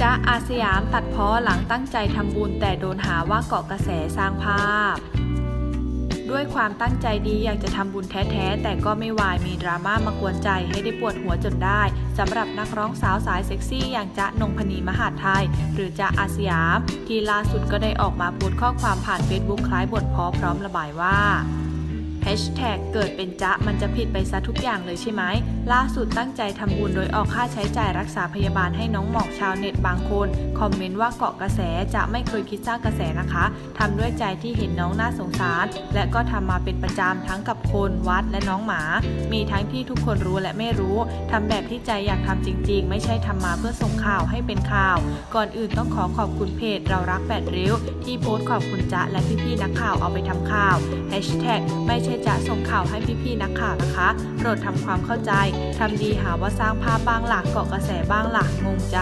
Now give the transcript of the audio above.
จ๊ะอาสยามตัดพ้อหลังตั้งใจทำบุญแต่โดนหาว่าเกาะกระแสสร้างภาพ ด้วยความตั้งใจดีอยากจะทำบุญแท้ๆ แต่ก็ไม่วายมีดราม่ามากวนใจให้ได้ปวดหัวจนได้สำหรับนักร้องสาวสายเซ็กซี่อย่างจ๊ะนงพนีมหาไทย หรือจ๊ะอาสยาม ที่ล่าสุดก็ได้ออกมาโพสต์ข้อความผ่านเฟซบุ๊กคล้ายบทพ้อพร้อมระบายว่า Hashtag เกิดเป็นจ๊ะมันจะผิดไปซะทุกอย่างเลยใช่ไหม ล่าสุดตั้งใจทำบุญโดยออกค่าใช้จ่ายรักษาพยาบาลให้น้องหมอกชาวเน็ตบางคน คอมเมนต์ว่าเกาะกระแสจะไม่เคยคิดสร้างกระแสนะคะทำด้วยใจที่เห็นน้องน่าสงสาร และก็ทำมาเป็นประจำทั้งกับคนวัดและน้องหมา มีทั้งที่ทุกคนรู้และไม่รู้ทำแบบที่ใจอยากทำจริง ๆ ไม่ใช่ทำมาเพื่อส่งข่าวให้เป็นข่าว ก่อนอื่นต้องขอขอบคุณเพจเรารักแปดริ้ว ที่โพสต์ขอบคุณจ๊ะและพี่ๆนักข่าวเอาไปทำข่าว Hashtag ไม่ใช่จะส่งข่าวให้พี่ๆนักข่าวนะคะ โปรดทำความเข้าใจทำดีหาว่าสร้างภาพบ้างหลักเกาะกระแสบ้างหลักงงใจ